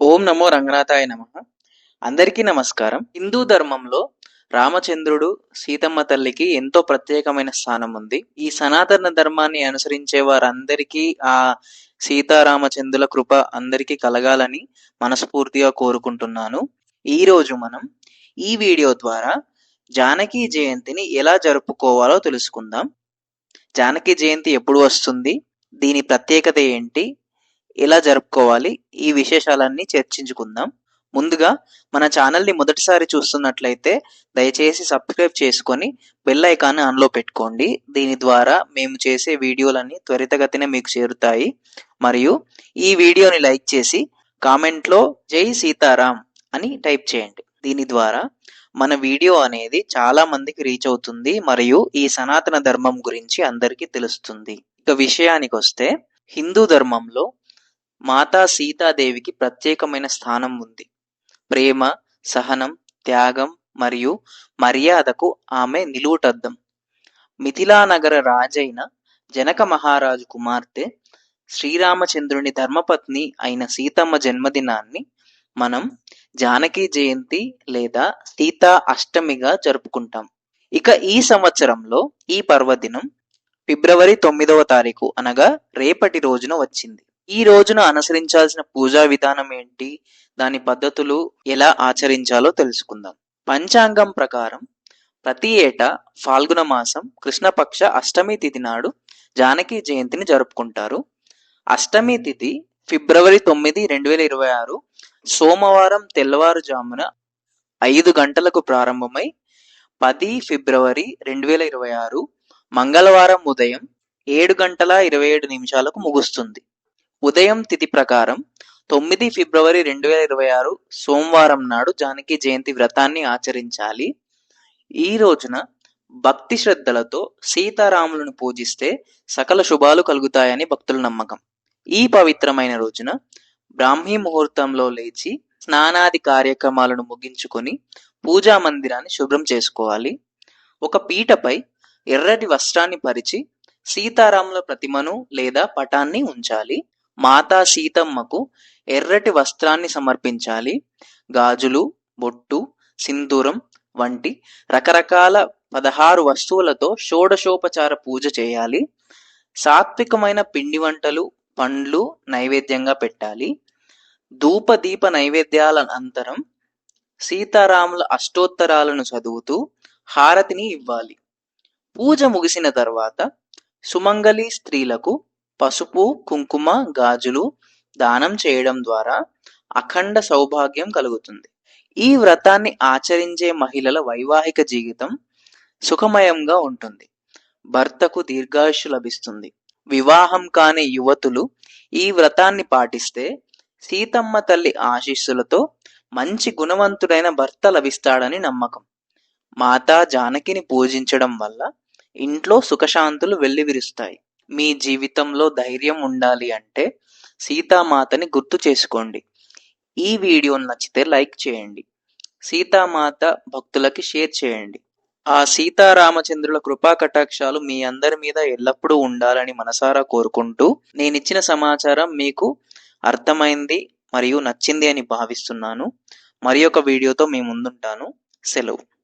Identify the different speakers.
Speaker 1: ఓం నమో రంగనాథాయ నమ. అందరికీ నమస్కారం. హిందూ ధర్మంలో రామచంద్రుడు సీతమ్మ తల్లికి ఎంతో ప్రత్యేకమైన స్థానం ఉంది. ఈ సనాతన ధర్మాన్ని అనుసరించే వారందరికీ ఆ సీతారామచంద్రుల కృప అందరికీ కలగాలని మనస్ఫూర్తిగా కోరుకుంటున్నాను. ఈ రోజు మనం ఈ వీడియో ద్వారా జానకి జయంతిని ఎలా జరుపుకోవాలో తెలుసుకుందాం. జానకి జయంతి ఎప్పుడు వస్తుంది? దీని ప్రత్యేకత ఏంటి? ఎలా జరుపుకోవాలి? ఈ విశేషాలన్నీ చర్చించుకుందాం. ముందుగా మన ఛానల్ని మొదటిసారి చూస్తున్నట్లయితే దయచేసి సబ్స్క్రైబ్ చేసుకొని బెల్ ఐకాన్ ఆన్లో పెట్టుకోండి. దీని ద్వారా మేము చేసే వీడియోలన్నీ త్వరితగతిన మీకు చేరుతాయి. మరియు ఈ వీడియోని లైక్ చేసి కామెంట్లో జై సీతారాం అని టైప్ చేయండి. దీని ద్వారా మన వీడియో అనేది చాలా మందికి రీచ్ అవుతుంది మరియు ఈ సనాతన ధర్మం గురించి అందరికీ తెలుస్తుంది. ఇక విషయానికి వస్తే హిందూ ధర్మంలో మాతా సీతాదేవికి ప్రత్యేకమైన స్థానం ఉంది. ప్రేమ సహనం త్యాగం మరియు మర్యాదకు ఆమె నిలువుటద్దం. మిథిలా నగర రాజైన జనక మహారాజు కుమార్తె శ్రీరామచంద్రుని ధర్మపత్ని అయిన సీతమ్మ జన్మదినాన్ని మనం జానకి జయంతి లేదా సీతా అష్టమిగా జరుపుకుంటాం. ఇక ఈ సంవత్సరంలో ఈ పర్వదినం ఫిబ్రవరి తొమ్మిదవ తారీఖు అనగా రేపటి రోజున వచ్చింది. ఈ రోజున అనుసరించాల్సిన పూజా విధానం ఏంటి? దాని పద్ధతులు ఎలా ఆచరించాలో తెలుసుకుందాం. పంచాంగం ప్రకారం ప్రతి ఏటా ఫాల్గుణ మాసం కృష్ణపక్ష అష్టమి తిథి నాడు జానకి జయంతిని జరుపుకుంటారు. అష్టమి తిథి ఫిబ్రవరి తొమ్మిది రెండు వేల ఇరవై ఆరు సోమవారం తెల్లవారుజామున ఐదు గంటలకు ప్రారంభమై పది ఫిబ్రవరి రెండు వేల ఇరవై ఆరు మంగళవారం ఉదయం ఏడు గంటల ఇరవై ఏడు నిమిషాలకు ముగుస్తుంది. ఉదయం తిథి ప్రకారం తొమ్మిది ఫిబ్రవరి రెండు వేల ఇరవై ఆరు సోమవారం నాడు జానకి జయంతి వ్రతాన్ని ఆచరించాలి. ఈ రోజున భక్తి శ్రద్ధలతో సీతారాములను పూజిస్తే సకల శుభాలు కలుగుతాయని భక్తుల నమ్మకం. ఈ పవిత్రమైన రోజున బ్రాహ్మీ ముహూర్తంలో లేచి స్నానాది కార్యక్రమాలను ముగించుకొని పూజా మందిరాన్ని శుభ్రం చేసుకోవాలి. ఒక పీటపై ఎర్రటి వస్త్రాన్ని పరిచి సీతారాముల ప్రతిమను లేదా పటాన్ని ఉంచాలి. మాతా సీతమ్మకు ఎర్రటి వస్త్రాన్ని సమర్పించాలి. గాజులు బొట్టు సింధూరం వంటి రకరకాల పదహారు వస్తువులతో షోడశోపచార పూజ చేయాలి. సాత్వికమైన పిండి వంటలు పండ్లు నైవేద్యంగా పెట్టాలి. ధూప దీప నైవేద్యాల అనంతరం సీతారాముల అష్టోత్తరాలను చదువుతూ హారతిని ఇవ్వాలి. పూజ ముగిసిన తర్వాత సుమంగళి స్త్రీలకు పసుపు కుంకుమ గాజులు దానం చేయడం ద్వారా అఖండ సౌభాగ్యం కలుగుతుంది. ఈ వ్రతాన్ని ఆచరించే మహిళల వైవాహిక జీవితం సుఖమయంగా ఉంటుంది. భర్తకు దీర్ఘాయుషు లభిస్తుంది. వివాహం కాని యువతులు ఈ వ్రతాన్ని పాటిస్తే సీతమ్మ తల్లి ఆశీస్సులతో మంచి గుణవంతుడైన భర్త లభిస్తాడని నమ్మకం. మాతా జానకిని పూజించడం వల్ల ఇంట్లో సుఖశాంతులు వెల్లివిరుస్తాయి. మీ జీవితంలో ధైర్యం ఉండాలి అంటే సీతామాతని గుర్తు చేసుకోండి. ఈ వీడియో నచ్చితే లైక్ చేయండి. సీతామాత భక్తులకి షేర్ చేయండి. ఆ సీతారామచంద్రుల కృపా కటాక్షాలు మీ అందరి మీద ఎల్లప్పుడూ ఉండాలని మనసారా కోరుకుంటూ నేను ఇచ్చిన సమాచారం మీకు అర్థమైంది మరియు నచ్చింది అని భావిస్తున్నాను. మరి ఒక వీడియోతో మీ ముందుంటాను. సెలవు.